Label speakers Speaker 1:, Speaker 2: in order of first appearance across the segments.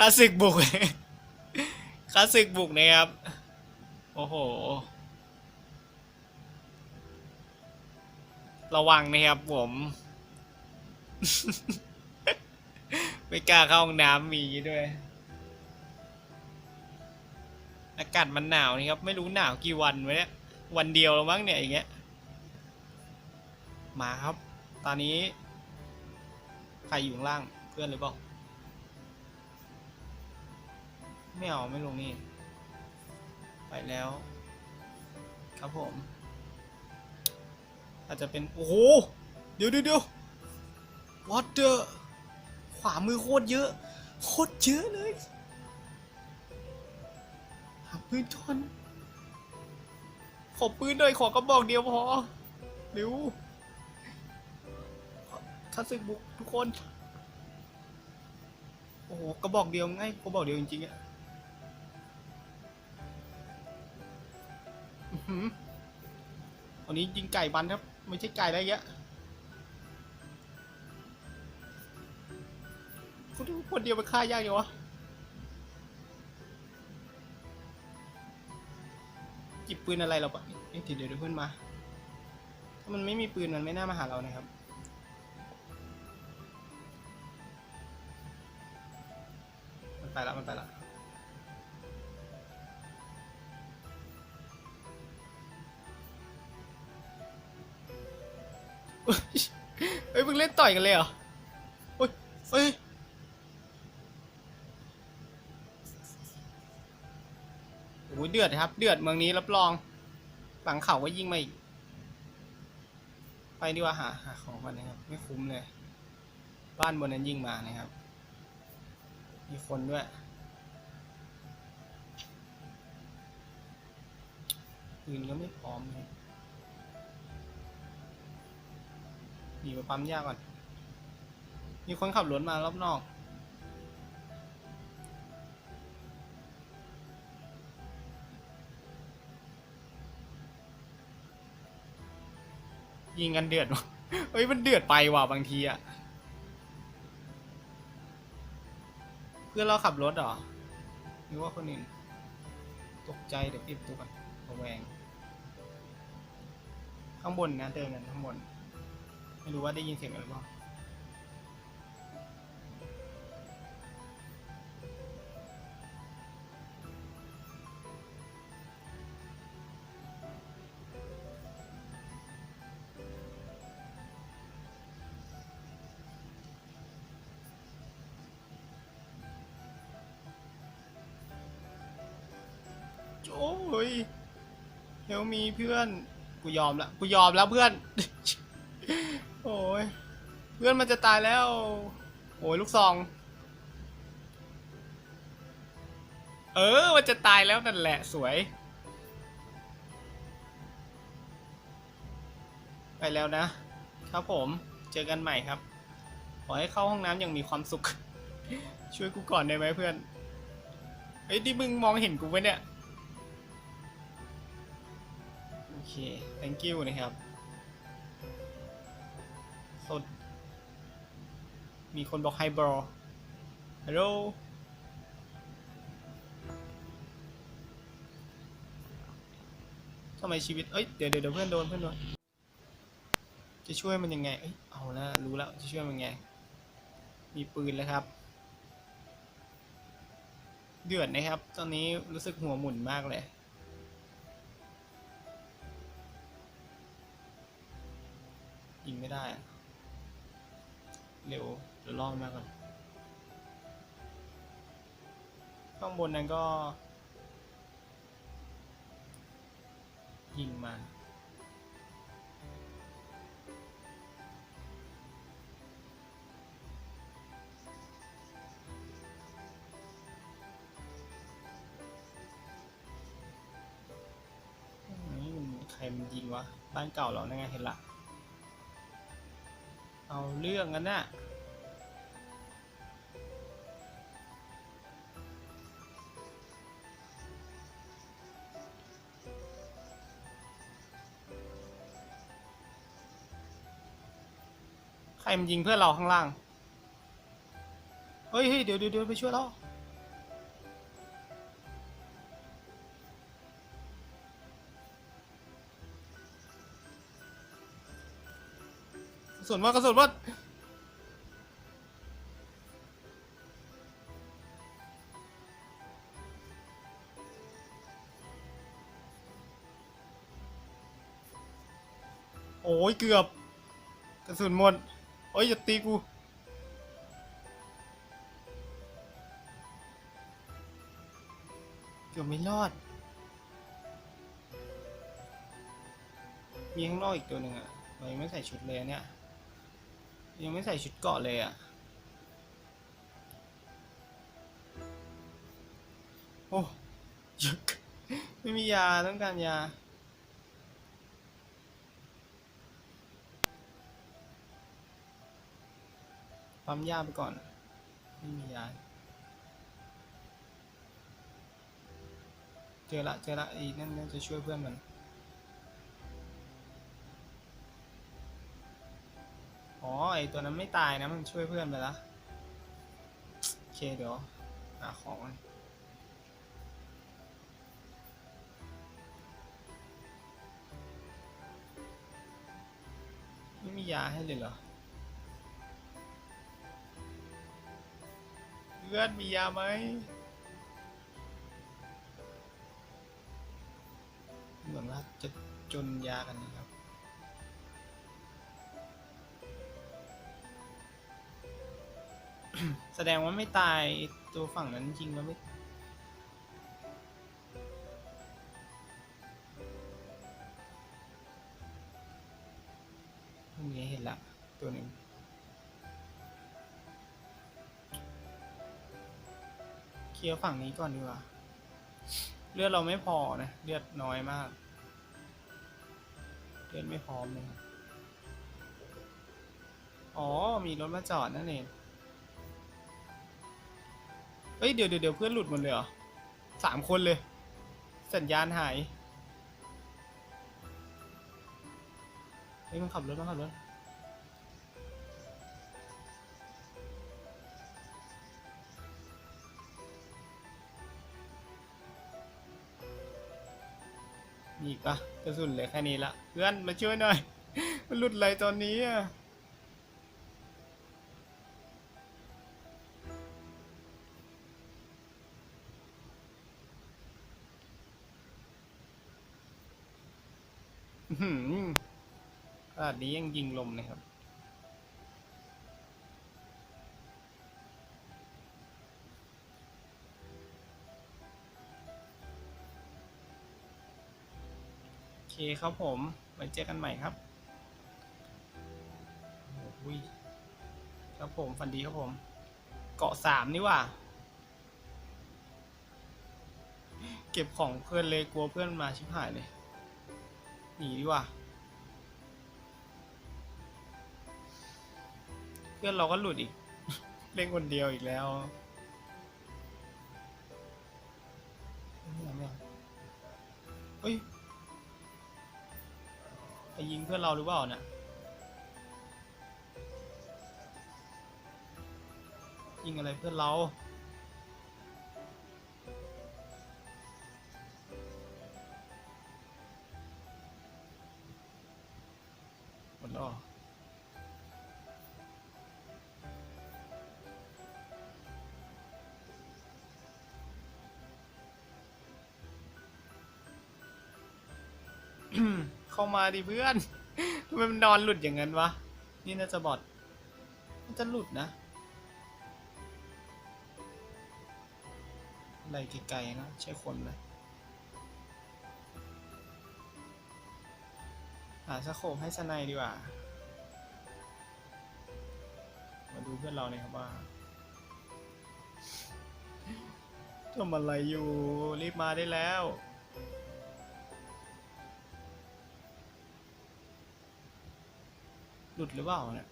Speaker 1: คลาสสิกบุกคลาสสิกบุกนะครับ โอ้โห ระวังนะครับผม ไม่กล้าเข้าห้องน้ำมีด้วย อากาศมันหนาวนี่ครับ ไม่รู้หนาวกี่วันวะเนี่ย วันเดียวแล้วมั้งเนี่ยอย่างเงี้ย มาครับ ตอนนี้ ใครอยู่ข้างล่างเพื่อนหรือเปล่า ไม่เอาไม่ลงนี่ ไปแล้ว ครับผม อาจจะเป็น โอ้โห เดี๋ยวเดี๋ยวเดี๋ยว what the ขวามือโคตรเยอะ โคตรเยอะเลย หาปืนก่อนขอปืนหน่อยขอกระบอกเดียวพอเร็วข้าศึกบุกทุกคน โอ้โห กระบอกเดียวง่ายกระบอกเดียวจริงๆอะ อื้อหืออันนี้ยิงไก่บันครับ ไม่ใช่ไก่อะไรเงี้ยคนเดียวคนเดียวมันฆ่ายากอยู่วะจิบปืนอะไรเราปะเอ๊ะเดี๋ยวเดี๋ยวเพื่อนมา ถ้ามันไม่มีปืนมันไม่น่ามาหาเรานะครับมันไปละมันไปละ เฮ้ยมึงเล่นต่อยกันเลยเหรอโอ้ยเฮ้ยโอ้ยเดือดครับ เดือดเมืองนี้รับรอง หลังเขาก็ยิงมาอีก ไปดีกว่าหาหาของก่อนนะครับ ไม่คุ้มเลย บ้านบนนั้นยิงมานะครับ มีคนด้วยปืนก็ไม่พร้อมเลย หนีไปปั๊มยากก่อน มีคนขับรถมารอบนอกยิงกันเดือดว่ะเฮ้ย มันเดือดไปว่ะบางทีอะเพื่อนเราขับรถเหรอหรือว่าคนอื่น ตกใจเดี๋ยวปิดตัวก่อนระแวง ข้างบนนะเดินกันข้างบน ไม่รู้ว่าได้ยินเสียงอะไรบ้างโอ้ยเฮลมีเพื่อน กูยอมละ กูยอมแล้วเพื่อน พื่อนมันจะตายแล้ว โอ้ยลูกซอง เออ มันจะตายแล้วนั่นแหละสวย ไปแล้วนะ ครับผมเจอกันใหม่ครับ ขอให้เข้าห้องน้ำอย่างมีความสุข ช่วยกูก่อนได้ไหมเพื่อนเฮ้ยที่มึงมองเห็นกูไหมเนี่ย โอเค thank you นะครับสด มีคนบอกไฮบรอฮัลโหลทำไมชีวิต เอ้ย เดี๋ยวเดี๋ยวเพื่อนโดนเพื่อนโดน จะช่วยมันยังไง เอ้ย เอาละรู้แล้ว จะช่วยมันยังไง มีปืนแล้วครับ เดือดนะครับ ตอนนี้รู้สึกหัวหมุนมากเลย ยิงไม่ได้ เร็ว ดี๋ยวลองมาก่อน ข้างบนนั้นก็ ยิงมานี่มันใครมันยิงวะ บ้านเก่าเรานั่นไงเห็นละ เอาเรื่องกันน่ะ รมันยิงเพื่อนเราข้างล่าง เฮ้ยเดี๋ยวเดี๋ยวไปช่วยเราส่วนว่ากระสุนว่าโอ้ยเกือบกระสุนหมด อ้ยอย่าตีกูเกือบไม่รอด มีข้างนอกอีกตัวหนึ่งอะเรายังไม่ใส่ชุดเลยเนี่ย ยังไม่ใส่ชุดเกาะเลยอะโอ้ยึกไม่มียาต้องการยา ปั๊มยาไปก่อน ไม่มียาเจอละเจอละอ้นั่นน่าจะช่วยเพื่อนมันอ๋อไอตัวนั้นไม่ตายนะมันช่วยเพื่อนไปละโอเคเดี๋ยวหาของก่อนไม่มียาให้เลยเหรอ พื่อนมียาไหมเหมือนว่าจะจนยากันนะครับแสดงว่าไม่ตายตัวฝั่งนั้นจริงแล้วไม่ ลียร์ฝั่งนี้ก่อนดีกว่า เลือดเราไม่พอนะ เลือดน้อยมาก เลือดไม่พร้อมเลยอ๋อ มีรถมาจอดนั่นเอง เฮ้ย เดี๋ยวเดี๋ยวเดี๋ยวเพื่อนหลุดหมดเลยเหรอสามคนเลย สัญญาณหาย เฮ้ยมันขับรถมันขับรถ อีกปะกระสุนเหลือแค่นี้ละเพื่อนมาช่วยหน่อย มันหลุดอะไรตอนนี้อะขนาดนี้ยังยิงลมนะครับ คครับผมไว้เจอกันใหม่ครับโอ้ยครับผมฟันดีครับผม เกาะสามนี่ว่า เก็บของเพื่อนเลยกลัวเพื่อนมาชิบหายเลย หนีดีว่า เพื่อนเราก็หลุดอีก เล่นคนเดียวอีกแล้วไม่อาไม่เอาเฮ้ย ไปยิงเพื่อนเราหรือเปล่าเนี่ยยิงอะไรเพื่อนเราหมดแล้วเหรอ เข้ามาดิเพื่อนทำไมมันนอนหลุดอย่างนั้นวะ นี่น่าจะบอดมันจะหลุดนะ อะไรไกลๆนะ ใช่คนเลยหาสโคปให้สไนดีกว่า มาดูเพื่อนเราเลยครับว่าทำอะไรอยู่ รีบมาได้แล้ว หลุดหรือเปล่าเนี่ย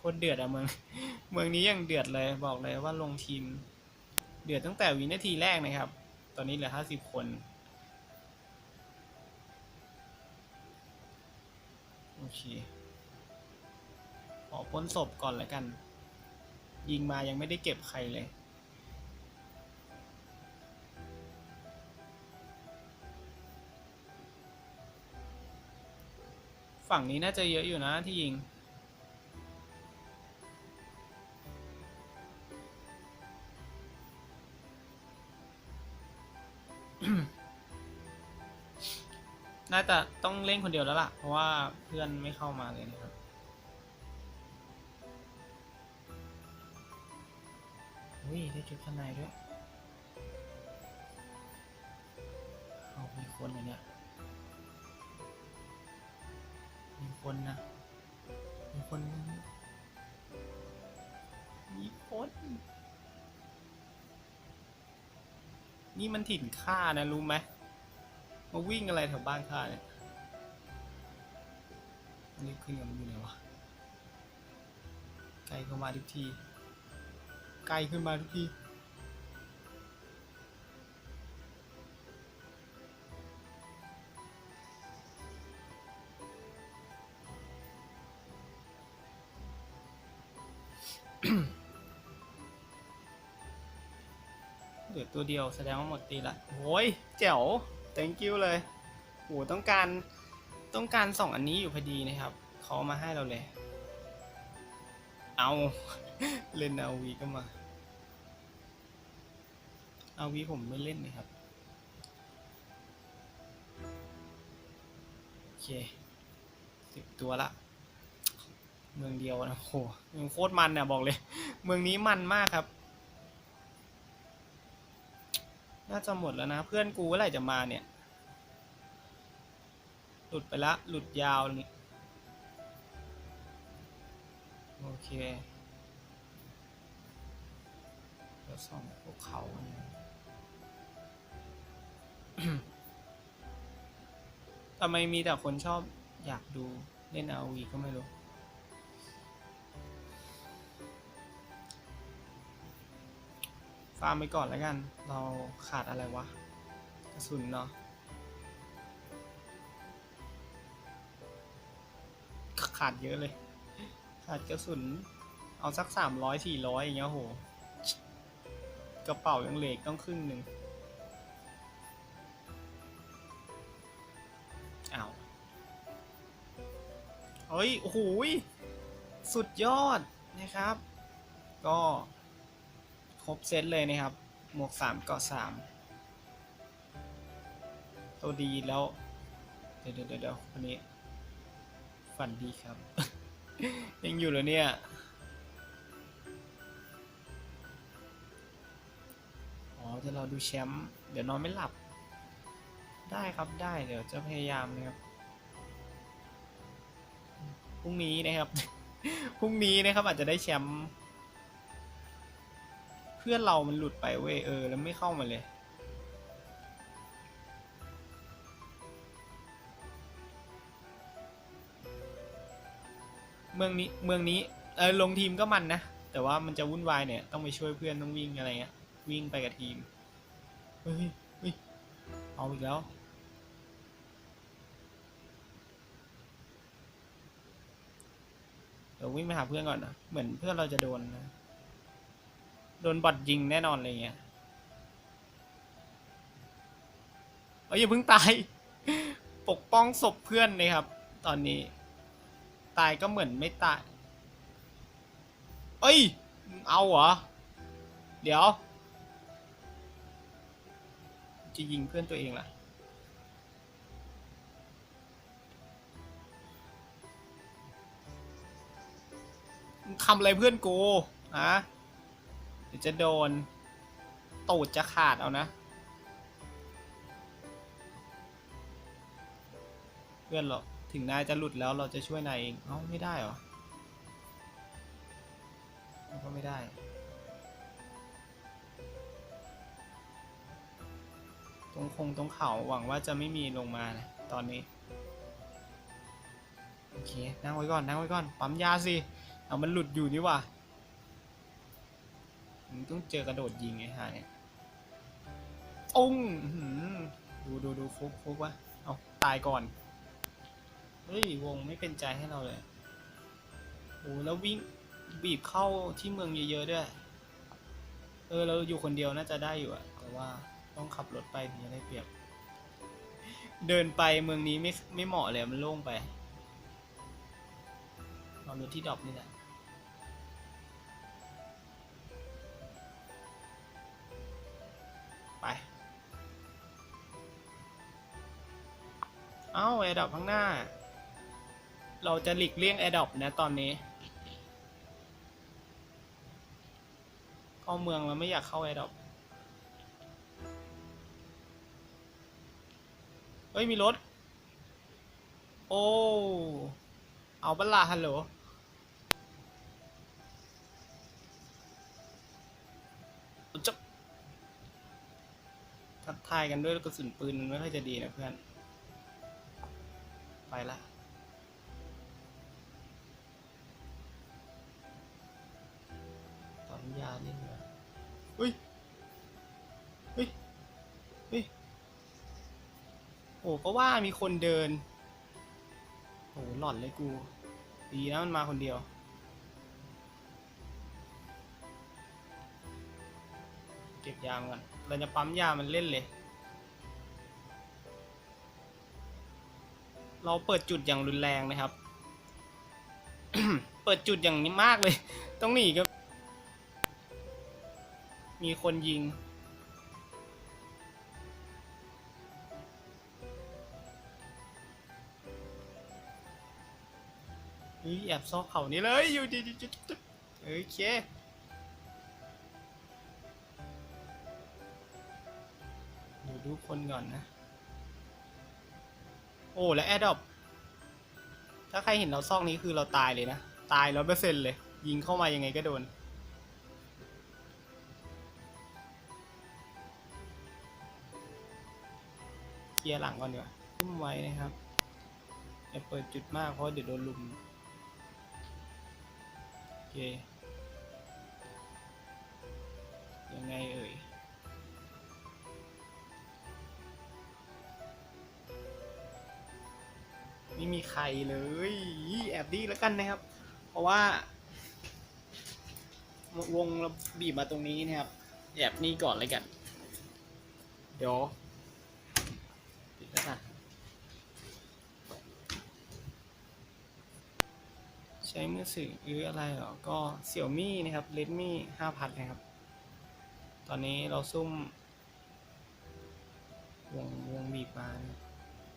Speaker 1: คตรเดือดอะเมืองเมืองนี้ยังเดือดเลยบอกเลยว่าลงทีม เดือดตั้งแต่วินาทีแรกนะครับ ตอนนี้เหลือห้าสิบคนโอเคขอพ้นศพก่อนแล้วกัน ยิงมายังไม่ได้เก็บใครเลย ฝั่งนี้น่าจะเยอะอยู่นะที่ยิง น่าจะต้องเล่นคนเดียวแล้วล่ะ เพราะว่าเพื่อนไม่เข้ามาเลยนะครับอุ้ยได้ชุดข้างในด้วย เอามีคนเลยเนี่ย มีคนนะ มีคนมีคน นี่มันถิ่นข้านะ รู้ไหมมาวิ่งอะไรแถวบ้านข้าเนี่ยนี่ขึ้นกันอยู่ไหนวะ ไกลเข้ามาทุกที ไกลขึ้นมาทุกที เหลือตัวเดียวแสดงว่าหมดตีละโอ้ยแจ๋ว thank you เลยโหต้องการต้องการสองอันนี้อยู่พอดีนะครับเขาเอามาให้เราเลย เอาเล่นเอาวีก็มาเอาวีผมไม่เล่นนะครับโอเคสิบตัวละ เมืองเดียวนะโหเมืองโคตรมันเนี่ยบอกเลย เมืองนี้มันมากครับ น่าจะหมดแล้วนะ เพื่อนกูเมื่อไหร่จะมาเนี่ย หลุดไปละ หลุดยาวนี่โอเคเดี๋ยวส่องพวกเขากันนะทำไมมีแต่คนชอบอยากดูเล่นเอาวีก็ไม่รู้ ฟาร์มไปก่อนแล้วกัน เราขาดอะไรวะ กระสุนเนาะขาดเยอะเลย ขาดกระสุน เอาสักสามร้อยสี่ร้อยอย่างเงี้ยโห กระเป๋ายังเหล็กต้องครึ่งหนึ่งอ้าวเฮ้ย โอ้โหสุดยอดนะครับ ก็ รบเซตเลยนะครับ หมวกสามเกาะสามตัวดีแล้ว เดี๋ยวเดี๋ยวเดี๋ยวคนนี้ ฝันดีครับ ยังอยู่เหรอเนี่ยอ๋อจะรอดูแชมป์เดี๋ยวนอนไม่หลับ ได้ครับได้เดี๋ยวจะพยายามนะครับพรุ่งนี้นะครับ พรุ่งนี้นะครับอาจจะได้แชมป์ พื่อนเรามันหลุดไปเว้ยเออ แล้วไม่เข้ามาเลยเมืองนี้เมืองนี้เออลงทีมก็มันนะ แต่ว่ามันจะวุ่นวายเนี่ย ต้องไปช่วยเพื่อนต้องวิ่งอะไรเงี้ยวิ่งไปกับทีมเฮ้ยเฮ้ยเอาอีกแล้วเดี๋ยววิ่งไปหาเพื่อนก่อนนะเหมือนเพื่อนเราจะโดนนะ โดนบอดยิงแน่นอนเลยเงี้ยเอ้ยอย่าเพิ่งตาย ปกป้องศพเพื่อนเลยครับ ตอนนี้ ตายก็เหมือนไม่ตาย เอ้ย เอาเหรอ เดี๋ยว จะยิงเพื่อนตัวเองล่ะทำอะไรเพื่อนกูฮะ เดี๋ยวจะโดน ตูดจะขาดเอานะ เพื่อนหรอกถึงนายจะหลุดแล้วเราจะช่วยนายเอง เอ้า ไม่ได้เหรอก็ไม่ได้ตรงคงตรงเขาหวังว่าจะไม่มีลงมานะตอนนี้ โอเค นั่งไว้ก่อน นั่งไว้ก่อน ปั๊มยาสิ เอามันหลุดอยู่นี่ว่า มึงต้องเจอกระโดดยิงไอ้ห่าเนี่ยอุ้งดูดูดูฟุกฟุกวะเอาตายก่อน เฮ้ยวงไม่เป็นใจให้เราเลยโอ้แล้ววิ่งบีบเข้าที่เมืองเยอะๆด้วย เออเราอยู่คนเดียวน่าจะได้อยู่อะแต่ว่าต้องขับรถไปถึงจะได้เปรียบ เดินไปเมืองนี้ไม่ไม่เหมาะเลยมันโล่งไปรอรถที่ดรอปนี่แหละ อ้าแอร์ดอปข้างหน้า เราจะหลีกเลี่ยงแอร์ดอปนะตอนนี้เข้าเมืองแล้วไม่อยากเข้าแอร์ดอปเฮ้ย มีรถ โอ้ เอาบัลลาฮัลโหลจะทักทายกันด้วยกระสุนปืนมันไม่ค่อยจะดีนะเพื่อน ไปละตอนยาเล่นเหรอเฮ้ย เฮ้ย เฮ้ย โอ้ก็ว่ามีคนเดิน โอ้หลอนเลยกู ดีนะมันมาคนเดียวเก็บยามก่อนเราจะปั๊มยามันเล่นเลย เราเปิดจุดอย่างรุนแรงนะครับ เปิดจุดอย่างนี้มากเลย ต้องหนีก็มีคนยิงเฮ้ยแอบซอกเขานี่เลย อยู่ดีดีโอเคเดี๋ยวดูคนก่อนนะ อ้และแอดดอปถ้าใครเห็นเราซอกนี้คือเราตายเลยนะ ตายร้อยเปอร์เซ็นเลย ยิงเข้ามายังไงก็โดน เคลียร์หลังก่อนดีกว่าคุ้มไว้นะครับอย่าเปิดจุดมากเพราะเดี๋ยวโดนลุม โอเค ม่มีใครเลยแอบดีแล้วกันนะครับ เพราะว่า วงเราบีบมาตรงนี้นะครับ แอบนี่ก่อนเลยกัน เดี๋ยวปิดแล้วกันใช้มือถือหรืออะไรเหรอ ก็เสี่ยวมี่นะครับ Redmi 5,000นะครับ ตอนนี้เราซุ่มวงวงบีบมา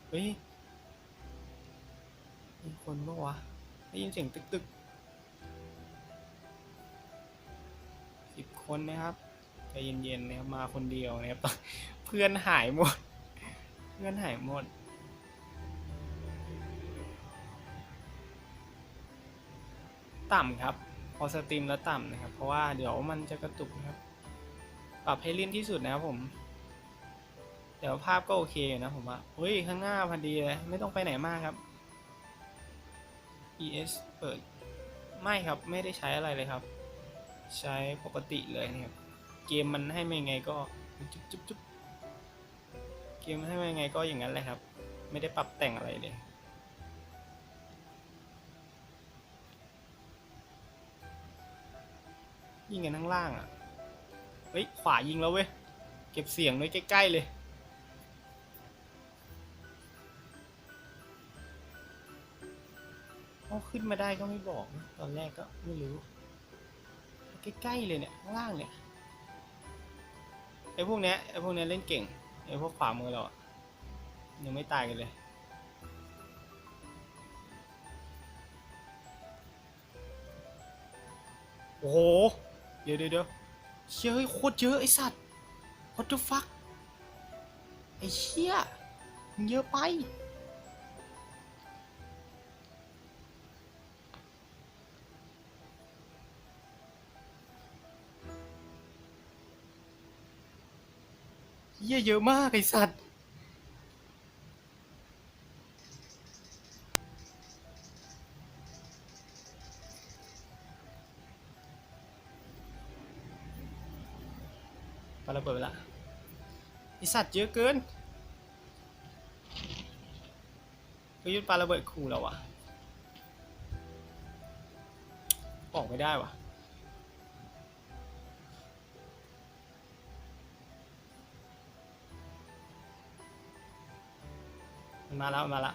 Speaker 1: เฮ้ย คนปะวะได้ยินเสียงตึกตึกสิบคนนะครับใจเย็นๆนะครับมาคนเดียวนะครับเพื่อนหายหมด เพื่อนหายหมดต่ำครับ พอสตรีมแล้วต่ำนะครับ เพราะว่าเดี๋ยวมันจะกระตุกนะครับ ปรับให้ลิ่นที่สุดนะครับผม เดี๋ยวภาพก็โอเคนะผมว่าเฮ้ย ข้างหน้าพอดีเลย ไม่ต้องไปไหนมากครับ ES เปิด ไม่ครับไม่ได้ใช้อะไรเลยครับ ใช้ปกติเลยนะครับ เกมมันให้มายังไงก็จุ๊บจุ๊บจุ๊บเกมให้มายังไงก็อย่างนั้นแหละครับ ไม่ได้ปรับแต่งอะไรเลยยิงกันข้างล่างอะ เฮ้ย ขวายิงแล้วเว้ย เก็บเสียงด้วยใกล้ ๆ เลย ขึ้นมาได้ก็ไม่บอกนะตอนแรกก็ไม่รู้ ใกล้ๆเลยเนี่ยข้างล่างเนี่ยไอ้พวกเนี้ยไอ้พวกเนี้ยเล่นเก่งไอ้พวกขวามือเราอะยังไม่ตายกันเลยโอ้โห เดี๋ยวเดี๋ยวเดี๋ยวเชี่ยเฮ้ยโคตรเยอะไอสัตว์ what the fuck ไอเชี่ยเยอะไป หี้ยเยอะมากไอสัตว์ปาระเบิดไปละไอสัตว์เยอะเกินเฮ้ยปาระเบิดขู่เราวะออกไม่ได้วะ มาแล้วมาละ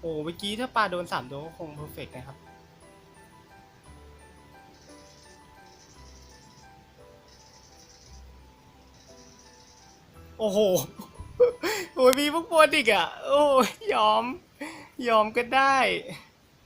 Speaker 1: โอ้เมื่อกี้ถ้าปลาโดนสามตัวก็คงเพอร์เฟกนะครับ โอ้โห โอ้ยมีพวกปวดอีกอะ โอ้ยยอม ยอมก็ได้